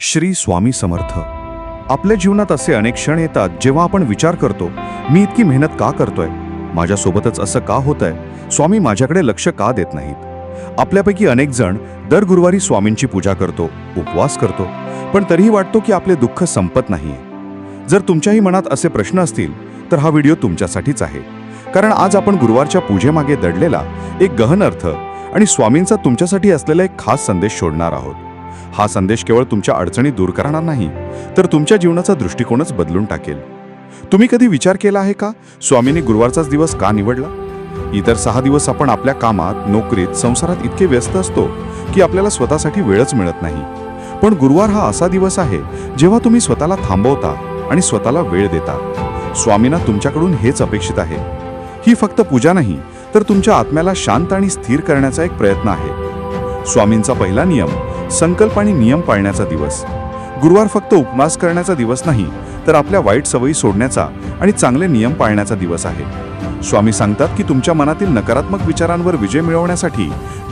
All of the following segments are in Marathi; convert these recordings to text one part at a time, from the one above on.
श्री स्वामी समर्थ. आपल्या जीवनात असे अनेक क्षण येतात जेव्हा आपण विचार करतो मी इतकी मेहनत का करतोय? माझ्यासोबतच असं का होतंय? स्वामी माझ्याकडे लक्ष का देत नाहीत? आपल्यापैकी अनेक जण दर गुरुवारी स्वामींची पूजा करतो उपवास करतो पण तरीही वाटतो की आपले दुःख संपत नाहीये. जर तुमच्याही मनात असे प्रश्न असतील तर हा व्हिडिओ तुमच्यासाठीच आहे. कारण आज आपण गुरुवारच्या पूजेमागे दडलेला एक गहन अर्थ आणि स्वामींचा तुमच्यासाठी असलेला एक खास संदेश शोधणार आहोत. हा संदेश केवळ तुमच्या अडचणी दूर करणार नाही तर तुमच्या जीवनाचा दृष्टिकोनच बदलून टाकेल. तुम्ही कधी विचार केला आहे का? स्वामींनी गुरुवारचाच दिवस का निवडला? इतर सहा दिवस आपण आपल्या कामात नोकरीत संसारात इतके व्यस्त असतो की आपल्याला स्वतःसाठी वेळच मिळत नाही. पण गुरुवार हा असा दिवस आहे जेव्हा तुम्ही स्वतःला थांबवता आणि स्वतःला वेळ देता. स्वामींना तुमच्याकडून हेच अपेक्षित आहे. ही फक्त पूजा नाही तर तुमच्या आत्म्याला शांत आणि स्थिर करण्याचा एक प्रयत्न आहे. स्वामींचा पहिला नियम संकल्प आणि नियम पाळण्याचा दिवस. गुरुवार फक्त उपवास करण्याचा दिवस नाही तर आपल्या वाईट सवयी सोडण्याचा आणि चांगले नियम पाळण्याचा दिवस आहे. स्वामी सांगतात की तुमच्या मनातील नकारात्मक विचारांवर विजय मिळवण्यासाठी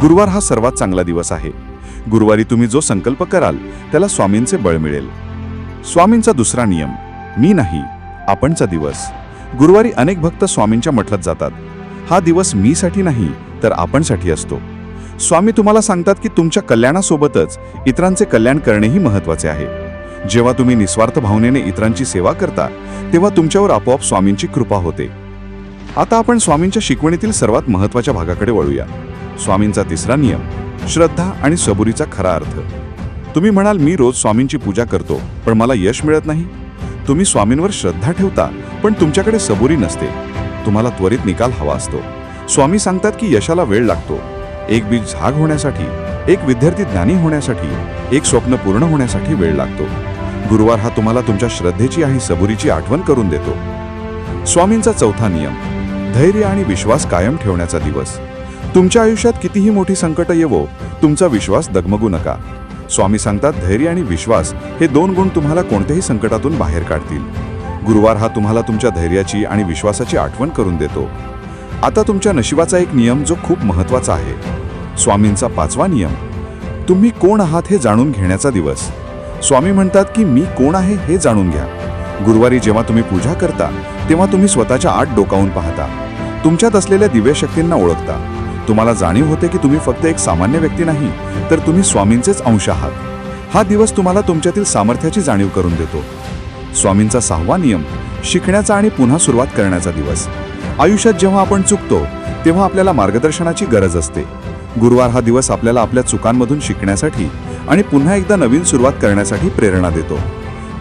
गुरुवार हा सर्वात चांगला दिवस आहे. गुरुवारी तुम्ही जो संकल्प कराल त्याला स्वामींचे बळ मिळेल. स्वामींचा दुसरा नियम मी नाही आपणचा दिवस. गुरुवारी अनेक भक्त स्वामींच्या मठात जातात. हा दिवस मीसाठी नाही तर आपणसाठी असतो. स्वामी तुम्हाला सांगतात की तुमच्या कल्याणासोबतच इतरांचे कल्याण करणेही महत्त्वाचे आहे. जेव्हा तुम्ही निस्वार्थ भावनेने इतरांची सेवा करता तेव्हा तुमच्यावर आपोआप स्वामींची कृपा होते. आता आपण स्वामींच्या शिकवणीतील सर्वात महत्त्वाच्या भागाकडे वळूया. स्वामींचा तिसरा नियम श्रद्धा आणि सबुरीचा खरा अर्थ. तुम्ही म्हणाल मी रोज स्वामींची पूजा करतो पण मला यश मिळत नाही. तुम्ही स्वामींवर श्रद्धा ठेवता पण तुमच्याकडे सबुरी नसते. तुम्हाला त्वरित निकाल हवा असतो. स्वामी सांगतात की यशाला वेळ लागतो. एक बीज झाग होण्यासाठी एक विद्यार्थी ज्ञानी होण्यासाठी एक स्वप्न पूर्ण होण्यासाठी वेळ लागतो. गुरुवार हा तुम्हाला तुमच्या श्रद्धेची आणि सबुरीची आठवण करून देतो. स्वामींचा चौथा नियम धैर्य आणि विश्वास कायम ठेवण्याचा दिवस. तुमच्या आयुष्यात कितीही मोठी संकट येवो तुमचा विश्वास दगमगू नका. स्वामी सांगतात धैर्य आणि विश्वास हे दोन गुण तुम्हाला कोणत्याही संकटातून बाहेर काढतील. गुरुवार हा तुम्हाला तुमच्या धैर्याची आणि विश्वासाची आठवण करून देतो. आता तुमच्या नशिबाचा एक नियम जो खूप महत्त्वाचा आहे. स्वामींचा पाचवा नियम तुम्ही कोण आहात हे जाणून घेण्याचा दिवस. स्वामी म्हणतात की मी कोण आहे हे जाणून घ्या. गुरुवारी जेव्हा तुम्ही पूजा करता तेव्हा तुम्ही स्वतःच्या आत डोकावून पाहता. तुमच्यात असलेल्या दिव्य शक्तींना ओळखता. तुम्हाला जाणीव होते की तुम्ही फक्त एक सामान्य व्यक्ती नाही तर तुम्ही स्वामींचेच अंश आहात. हा दिवस तुम्हाला तुमच्यातील सामर्थ्याची जाणीव करून देतो. स्वामींचा सहावा नियम शिकण्याचा आणि पुन्हा सुरुवात करण्याचा दिवस. आयुष्यात जेव्हा आपण चुकतो तेव्हा आपल्याला मार्गदर्शनाची गरज असते. गुरुवार हा दिवस आपल्याला आपल्या चुकांमधून शिकण्यासाठी आणि पुन्हा एकदा नवीन सुरुवात करण्यासाठी प्रेरणा देतो.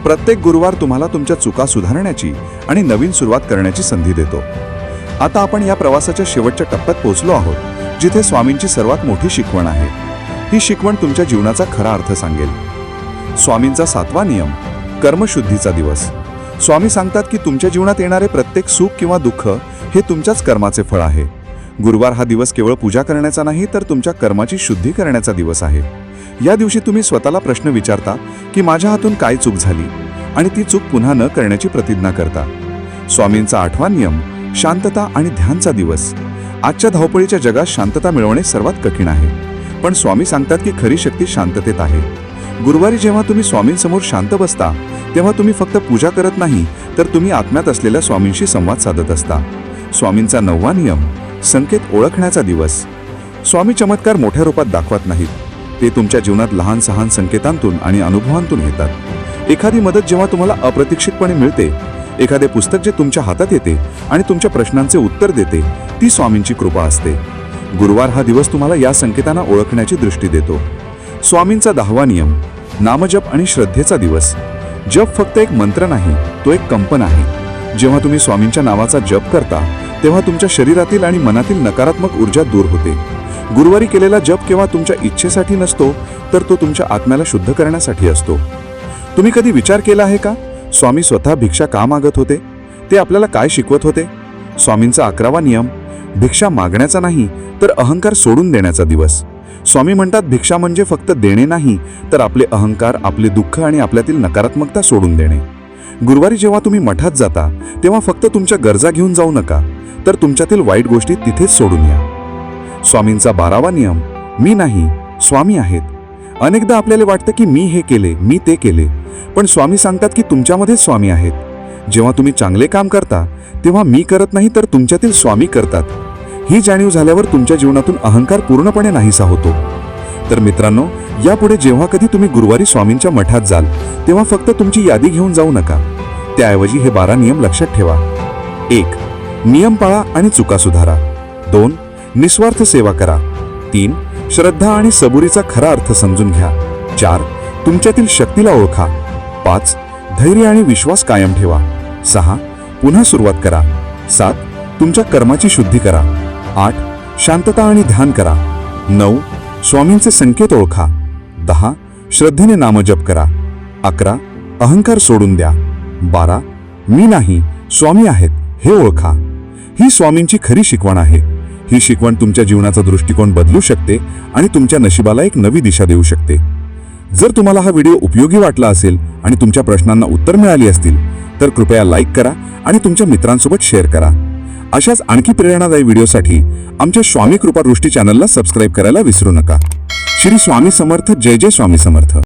प्रत्येक गुरुवार तुम्हाला तुमच्या चुका सुधारण्याची आणि नवीन सुरुवात करण्याची संधी देतो. आता आपण या प्रवासाच्या शेवटच्या टप्प्यात पोहोचलो आहोत जिथे स्वामींची सर्वात मोठी शिकवण आहे. ही शिकवण तुमच्या जीवनाचा खरा अर्थ सांगेल. स्वामींचा सातवा नियम कर्मशुद्धीचा दिवस. स्वामी सांगतात की तुमच्या जीवनात येणारे प्रत्येक सुख किंवा दुःख हे तुमच्याच कर्माचे फळ आहे. गुरुवार हा दिवस केवळ पूजा करण्याचा नाही तर तुमच्या कर्माची शुद्धी करण्याचा दिवस आहे. या दिवशी तुम्ही स्वतःला प्रश्न विचारता की माझ्या हातून काय चूक झाली आणि ती चूक पुन्हा न करण्याची प्रतिज्ञा करता. स्वामींचा आठवा नियम शांतता आणि ध्यानचा दिवस. आजच्या धावपळीच्या जगात शांतता मिळवणे सर्वात कठीण आहे. पण स्वामी सांगतात की खरी शक्ती शांततेत आहे. गुरुवारी जेव्हा तुम्ही स्वामींसमोर शांत बसता तेव्हा तुम्ही फक्त पूजा करत नाही तर तुम्ही आत्म्यात असलेल्या स्वामींशी संवाद साधत असता. स्वामींचा नववा नियम संकेत ओळखण्याचा दिवस. स्वामी चमत्कार मोठ्या रूपात दाखवत नाहीत. ते तुमच्या जीवनात लहान सहान संकेतांतून आणि अनुभवांतून येतात. एखादी मदत जेव्हा तुम्हाला अप्रतीक्षितपणे मिळते एखादे पुस्तक जे तुमच्या हातात येते आणि तुमच्या प्रश्नांचे उत्तर देते ती स्वामींची कृपा असते. गुरुवार हा दिवस तुम्हाला या संकेतांना ओळखण्याची दृष्टी देतो. स्वामींचा दहावा नियम नामजप आणि श्रद्धेचा दिवस. जप फक्त एक मंत्र नाही तो एक कंपन आहे. जेव्हा तुम्ही स्वामींच्या नावाचा जप करता तेव्हा तुमच्या शरीरातील आणि मनातील नकारात्मक ऊर्जा दूर होते. गुरुवारी केलेला जप केव्हा तुमच्या इच्छेसाठी नसतो तर तो तुमच्या आत्म्याला शुद्ध करण्यासाठी असतो. तुम्ही कधी विचार केला आहे का? स्वामी स्वतः भिक्षा का मागत होते? ते आपल्याला काय शिकवत होते? स्वामींचा अकरावा नियम भिक्षा मागण्याचा नाही तर अहंकार सोडून देण्याचा दिवस. स्वामी म्हणतात भिक्षा म्हणजे फक्त देणे नाही तर आपले अहंकार आपले दुःख आणि आपल्यातील नकारात्मकता सोडून देणे. गुरुवारी जेव्हा तुम्ही मठात जाता तेव्हा फक्त तुमच्या गरजा घेऊन जाऊ नका तर तुमच्यातील वाईट गोष्टी तिथेच सोडून या. स्वामींचा बारावा नियम मी नाही स्वामी आहेत. अनेकदा आपल्याला वाटतं की मी हे केले मी ते केले पण स्वामी सांगतात की तुमच्यामध्येच स्वामी आहेत. जेव्हा तुम्ही चांगले काम करता तेव्हा मी करत नाही तर तुमच्यातील स्वामी करतात. ही जाणीव झाल्यावर तुमच्या जीवनातून अहंकार पूर्णपणे नाहीसा होतो. तर मित्रांनो यापुढे जेव्हा कधी तुम्ही गुरुवारी स्वामींच्या मठात जाल तेव्हा फक्त तुमची यादी घेऊन जाऊ नका. त्याऐवजी हे बारा नियम लक्षात ठेवा. एक नियम पाळा आणि चुका सुधारा. दोन निस्वार्थ सेवा करा. तीन श्रद्धा आणि सबुरीचा खरा अर्थ समजून घ्या. चार तुमच्यातील शक्तीला ओळखा. पाच धैर्य आणि विश्वास कायम ठेवा. सहा पुन्हा सुरुवात करा. सात तुमच्या कर्माची शुद्धी करा. आठ शांतता आणि ध्यान करा. नऊ स्वामींचे संकेत ओळखा. दहा श्रद्धेने नामजप करा. अकरा अहंकार सोडून द्या. बारा मी नाही स्वामी आहेत हे ओळखा. ही स्वामींची खरी शिकवण आहे. ही शिकवण तुमच्या जीवनाचा दृष्टिकोन बदलू शकते आणि तुमच्या नशिबाला एक नवी दिशा देऊ शकते. जर तुम्हाला हा व्हिडिओ उपयोगी वाटला असेल आणि तुमच्या प्रश्नांना उत्तर मिळाली असतील तर कृपया लाईक करा आणि तुमच्या मित्रांसोबत शेअर करा. अशाच आणखी प्रेरणादायी व्हिडिओसाठी आमच्या स्वामी कृपा दृष्टी चॅनलला सबस्क्राईब करायला विसरू नका. श्री स्वामी समर्थ जय जय स्वामी समर्थ.